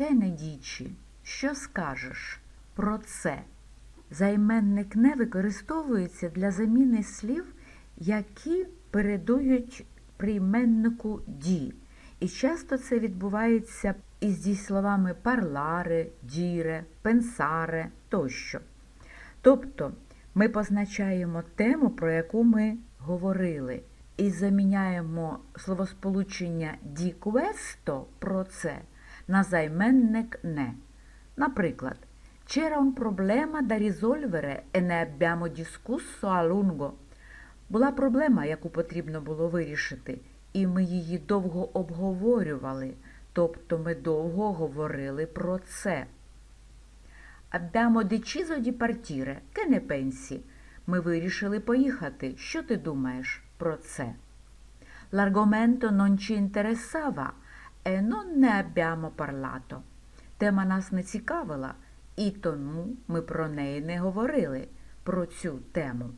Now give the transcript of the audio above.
Dici? Що скажеш про це? Займенник не використовується для заміни слів, які передують прийменнику ді. І часто це відбувається із дієсловами парларе, діре, пенсаре тощо. Тобто ми позначаємо тему, про яку ми говорили, і заміняємо словосполучення «di questo» про це на займенник не. Наприклад, c'era un problema da risolvere e ne abbiamo discusso a lungo. Була проблема, яку потрібно було вирішити, і ми її довго обговорювали, тобто ми довго говорили про це. Abbiamo deciso di partire. Che ne pensi? Ми вирішили поїхати. Що ти думаєш про це? L'argomento non ci interessava e non ne abbiamo parlato. Тема нас не цікавила, і тому ми про неї не говорили, про цю тему.